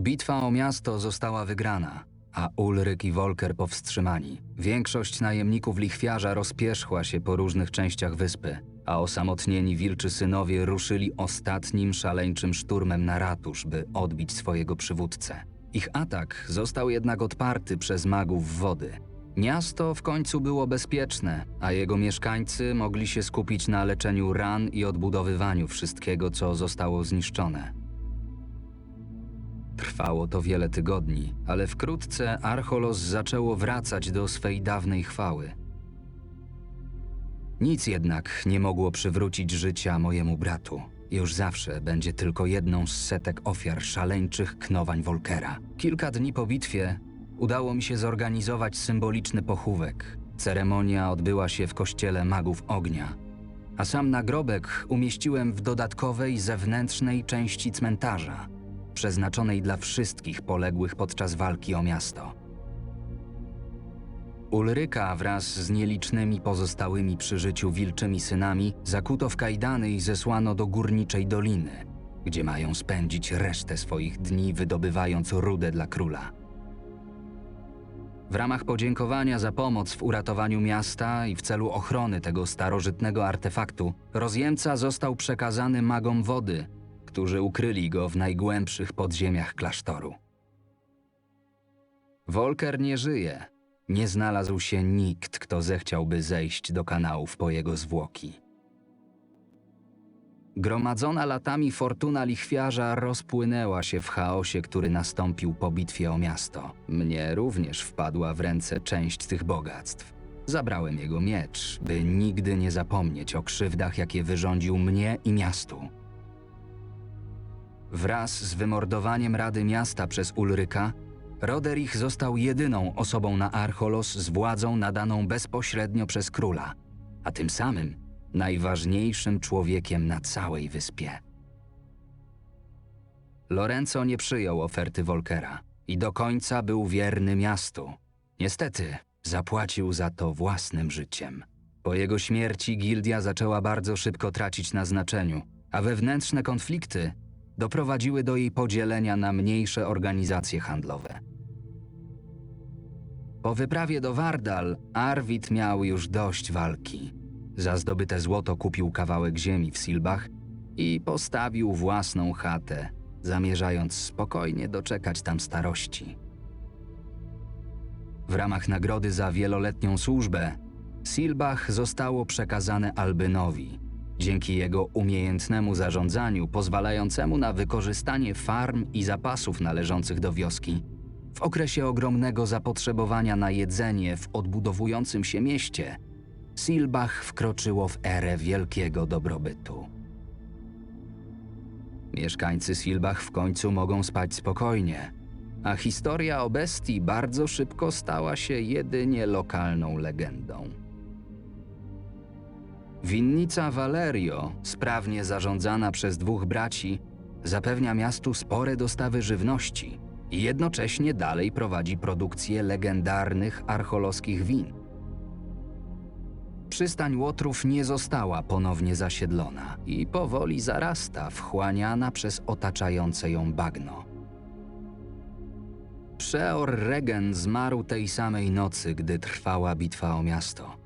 Bitwa o miasto została wygrana, a Ulryk i Volker powstrzymani. Większość najemników lichwiarza rozpierzchła się po różnych częściach wyspy, a osamotnieni wilczy synowie ruszyli ostatnim szaleńczym szturmem na ratusz, by odbić swojego przywódcę. Ich atak został jednak odparty przez magów wody. Miasto w końcu było bezpieczne, a jego mieszkańcy mogli się skupić na leczeniu ran i odbudowywaniu wszystkiego, co zostało zniszczone. Trwało to wiele tygodni, ale wkrótce Archolos zaczęło wracać do swej dawnej chwały. Nic jednak nie mogło przywrócić życia mojemu bratu. Już zawsze będzie tylko jedną z setek ofiar szaleńczych knowań Volkera. Kilka dni po bitwie udało mi się zorganizować symboliczny pochówek. Ceremonia odbyła się w kościele magów ognia, a sam nagrobek umieściłem w dodatkowej zewnętrznej części cmentarza, przeznaczonej dla wszystkich poległych podczas walki o miasto. Ulryka wraz z nielicznymi pozostałymi przy życiu wilczymi synami zakuto w kajdany i zesłano do górniczej doliny, gdzie mają spędzić resztę swoich dni wydobywając rudę dla króla. W ramach podziękowania za pomoc w uratowaniu miasta i w celu ochrony tego starożytnego artefaktu, rozjemca został przekazany magom wody, którzy ukryli go w najgłębszych podziemiach klasztoru. Volker nie żyje. Nie znalazł się nikt, kto zechciałby zejść do kanałów po jego zwłoki. Gromadzona latami fortuna lichwiarza rozpłynęła się w chaosie, który nastąpił po bitwie o miasto. Mnie również wpadła w ręce część tych bogactw. Zabrałem jego miecz, by nigdy nie zapomnieć o krzywdach, jakie wyrządził mnie i miastu. Wraz z wymordowaniem Rady Miasta przez Ulryka, Roderich został jedyną osobą na Archolos z władzą nadaną bezpośrednio przez króla, a tym samym najważniejszym człowiekiem na całej wyspie. Lorenzo nie przyjął oferty Volkera i do końca był wierny miastu. Niestety, zapłacił za to własnym życiem. Po jego śmierci gildia zaczęła bardzo szybko tracić na znaczeniu, a wewnętrzne konflikty doprowadziły do jej podzielenia na mniejsze organizacje handlowe. Po wyprawie do Wardal, Arwid miał już dość walki. Za zdobyte złoto kupił kawałek ziemi w Silbach i postawił własną chatę, zamierzając spokojnie doczekać tam starości. W ramach nagrody za wieloletnią służbę, Silbach zostało przekazane Albynowi, dzięki jego umiejętnemu zarządzaniu pozwalającemu na wykorzystanie farm i zapasów należących do wioski. W okresie ogromnego zapotrzebowania na jedzenie w odbudowującym się mieście, Silbach wkroczyło w erę wielkiego dobrobytu. Mieszkańcy Silbach w końcu mogą spać spokojnie, a historia o bestii bardzo szybko stała się jedynie lokalną legendą. Winnica Valerio, sprawnie zarządzana przez dwóch braci, zapewnia miastu spore dostawy żywności i jednocześnie dalej prowadzi produkcję legendarnych archolowskich win. Przystań Łotrów nie została ponownie zasiedlona i powoli zarasta, wchłaniana przez otaczające ją bagno. Przeor Regen zmarł tej samej nocy, gdy trwała bitwa o miasto.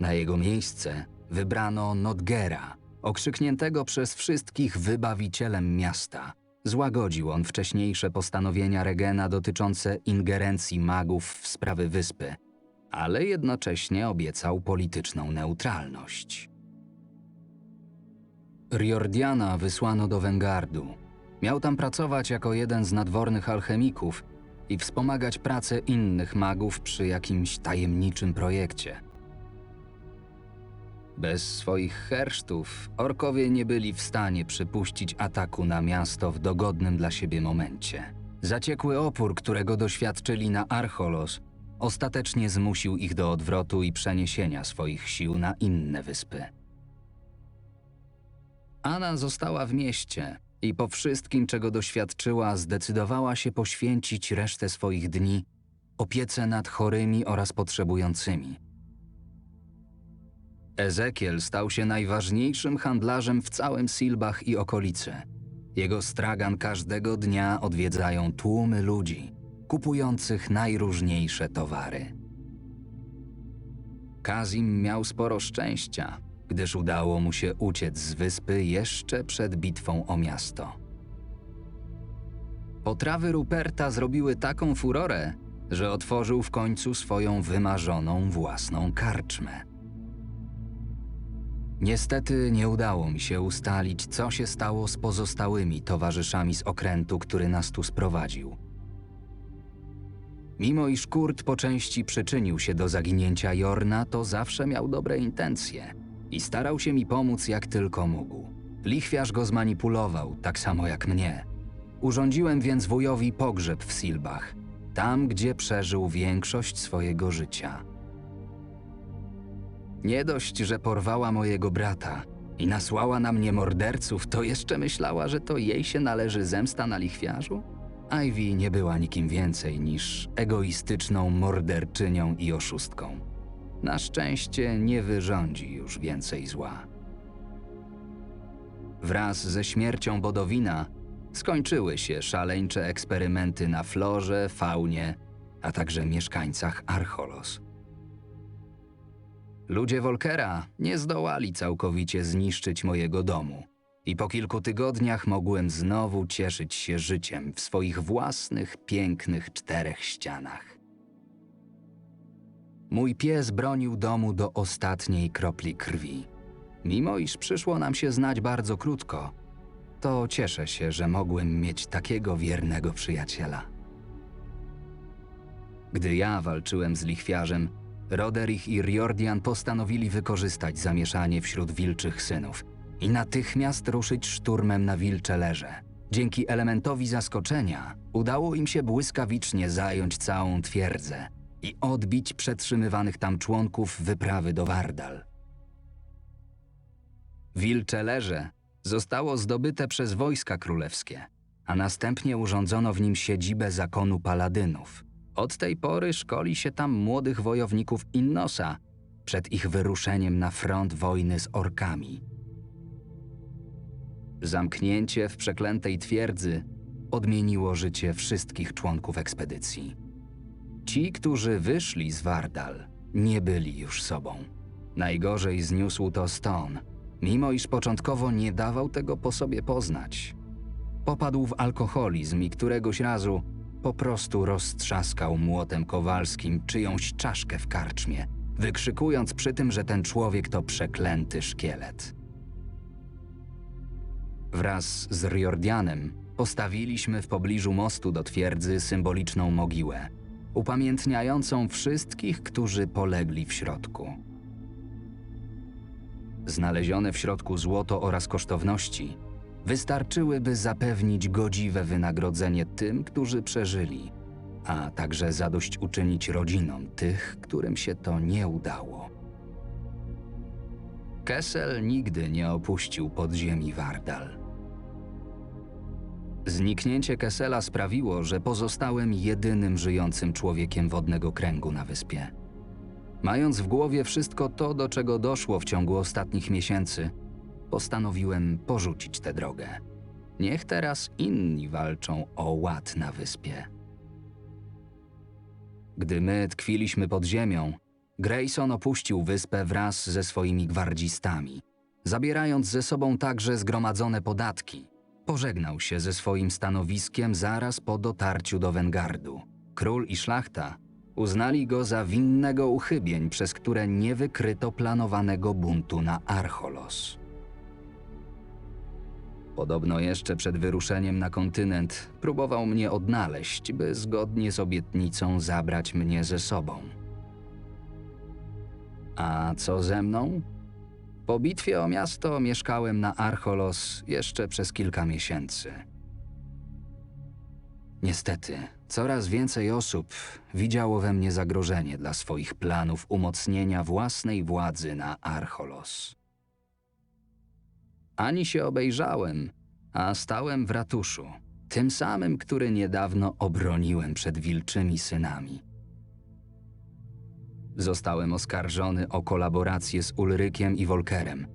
Na jego miejsce wybrano Nodgera, okrzykniętego przez wszystkich wybawicielem miasta. Złagodził on wcześniejsze postanowienia Regena dotyczące ingerencji magów w sprawy wyspy, ale jednocześnie obiecał polityczną neutralność. Riordiana wysłano do Wengardu. Miał tam pracować jako jeden z nadwornych alchemików i wspomagać pracę innych magów przy jakimś tajemniczym projekcie. Bez swoich hersztów orkowie nie byli w stanie przypuścić ataku na miasto w dogodnym dla siebie momencie. Zaciekły opór, którego doświadczyli na Archolos, ostatecznie zmusił ich do odwrotu i przeniesienia swoich sił na inne wyspy. Anna została w mieście i po wszystkim, czego doświadczyła, zdecydowała się poświęcić resztę swoich dni opiece nad chorymi oraz potrzebującymi. Ezekiel stał się najważniejszym handlarzem w całym Silbach i okolicy. Jego stragan każdego dnia odwiedzają tłumy ludzi, kupujących najróżniejsze towary. Kazim miał sporo szczęścia, gdyż udało mu się uciec z wyspy jeszcze przed bitwą o miasto. Potrawy Ruperta zrobiły taką furorę, że otworzył w końcu swoją wymarzoną własną karczmę. Niestety nie udało mi się ustalić, co się stało z pozostałymi towarzyszami z okrętu, który nas tu sprowadził. Mimo iż Kurt po części przyczynił się do zaginięcia Jorna, to zawsze miał dobre intencje i starał się mi pomóc jak tylko mógł. Lichwiarz go zmanipulował, tak samo jak mnie. Urządziłem więc wujowi pogrzeb w Silbach, tam gdzie przeżył większość swojego życia. Nie dość, że porwała mojego brata i nasłała na mnie morderców, to jeszcze myślała, że to jej się należy zemsta na lichwiarzu? Ivy nie była nikim więcej niż egoistyczną morderczynią i oszustką. Na szczęście nie wyrządzi już więcej zła. Wraz ze śmiercią Bodowina skończyły się szaleńcze eksperymenty na florze, faunie, a także mieszkańcach Archolos. Ludzie Volkera nie zdołali całkowicie zniszczyć mojego domu i po kilku tygodniach mogłem znowu cieszyć się życiem w swoich własnych, pięknych czterech ścianach. Mój pies bronił domu do ostatniej kropli krwi. Mimo iż przyszło nam się znać bardzo krótko, to cieszę się, że mogłem mieć takiego wiernego przyjaciela. Gdy ja walczyłem z lichwiarzem, Roderich i Riordian postanowili wykorzystać zamieszanie wśród wilczych synów i natychmiast ruszyć szturmem na wilcze leże. Dzięki elementowi zaskoczenia udało im się błyskawicznie zająć całą twierdzę i odbić przetrzymywanych tam członków wyprawy do Wardal. Wilcze leże zostało zdobyte przez wojska królewskie, a następnie urządzono w nim siedzibę zakonu paladynów. Od tej pory szkoli się tam młodych wojowników Innosa przed ich wyruszeniem na front wojny z orkami. Zamknięcie w przeklętej twierdzy odmieniło życie wszystkich członków ekspedycji. Ci, którzy wyszli z Wardal, nie byli już sobą. Najgorzej zniósł to Stone, mimo iż początkowo nie dawał tego po sobie poznać. Popadł w alkoholizm i któregoś razu po prostu roztrzaskał młotem kowalskim czyjąś czaszkę w karczmie, wykrzykując przy tym, że ten człowiek to przeklęty szkielet. Wraz z Riordianem postawiliśmy w pobliżu mostu do twierdzy symboliczną mogiłę, upamiętniającą wszystkich, którzy polegli w środku. Znalezione w środku złoto oraz kosztowności wystarczyłyby zapewnić godziwe wynagrodzenie tym, którzy przeżyli, a także zadośćuczynić rodzinom tych, którym się to nie udało. Kessel nigdy nie opuścił podziemi Wardal. Zniknięcie Kessela sprawiło, że pozostałem jedynym żyjącym człowiekiem wodnego kręgu na wyspie. Mając w głowie wszystko to, do czego doszło w ciągu ostatnich miesięcy, postanowiłem porzucić tę drogę. Niech teraz inni walczą o ład na wyspie. Gdy my tkwiliśmy pod ziemią, Grayson opuścił wyspę wraz ze swoimi gwardzistami, zabierając ze sobą także zgromadzone podatki. Pożegnał się ze swoim stanowiskiem zaraz po dotarciu do Wengardu. Król i szlachta uznali go za winnego uchybień, przez które nie wykryto planowanego buntu na Archolos. Podobno jeszcze przed wyruszeniem na kontynent próbował mnie odnaleźć, by zgodnie z obietnicą zabrać mnie ze sobą. A co ze mną? Po bitwie o miasto mieszkałem na Archolos jeszcze przez kilka miesięcy. Niestety, coraz więcej osób widziało we mnie zagrożenie dla swoich planów umocnienia własnej władzy na Archolos. Ani się obejrzałem, a stałem w ratuszu, tym samym, który niedawno obroniłem przed wilczymi synami. Zostałem oskarżony o kolaborację z Ulrykiem i Volkerem.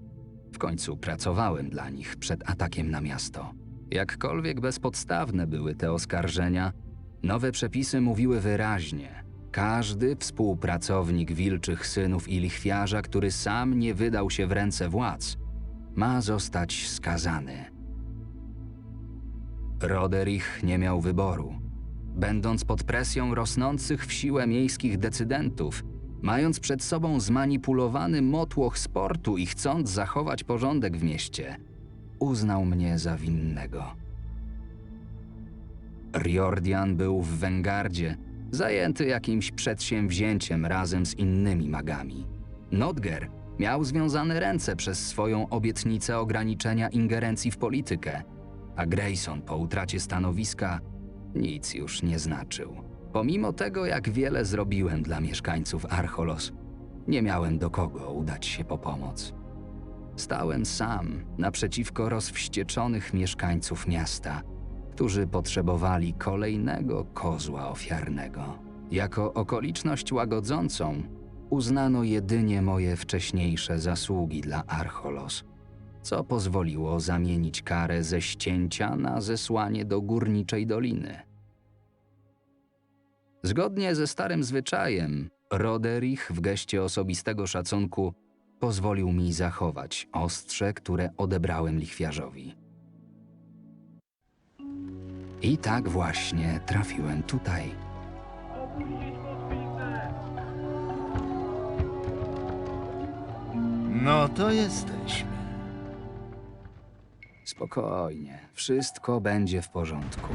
W końcu pracowałem dla nich przed atakiem na miasto. Jakkolwiek bezpodstawne były te oskarżenia, nowe przepisy mówiły wyraźnie: każdy współpracownik wilczych synów i lichwiarza, który sam nie wydał się w ręce władz, ma zostać skazany. Roderich nie miał wyboru. Będąc pod presją rosnących w siłę miejskich decydentów, mając przed sobą zmanipulowany motłoch sportu i chcąc zachować porządek w mieście, uznał mnie za winnego. Riordian był w Wengardzie, zajęty jakimś przedsięwzięciem razem z innymi magami. Nodger miał związane ręce przez swoją obietnicę ograniczenia ingerencji w politykę, a Grayson po utracie stanowiska nic już nie znaczył. Pomimo tego, jak wiele zrobiłem dla mieszkańców Archolos, nie miałem do kogo udać się po pomoc. Stałem sam naprzeciwko rozwścieczonych mieszkańców miasta, którzy potrzebowali kolejnego kozła ofiarnego. Jako okoliczność łagodzącą uznano jedynie moje wcześniejsze zasługi dla Archolos, co pozwoliło zamienić karę ze ścięcia na zesłanie do górniczej doliny. Zgodnie ze starym zwyczajem, Roderich w geście osobistego szacunku pozwolił mi zachować ostrze, które odebrałem lichwiarzowi. I tak właśnie trafiłem tutaj. No to jesteśmy. Spokojnie, wszystko będzie w porządku.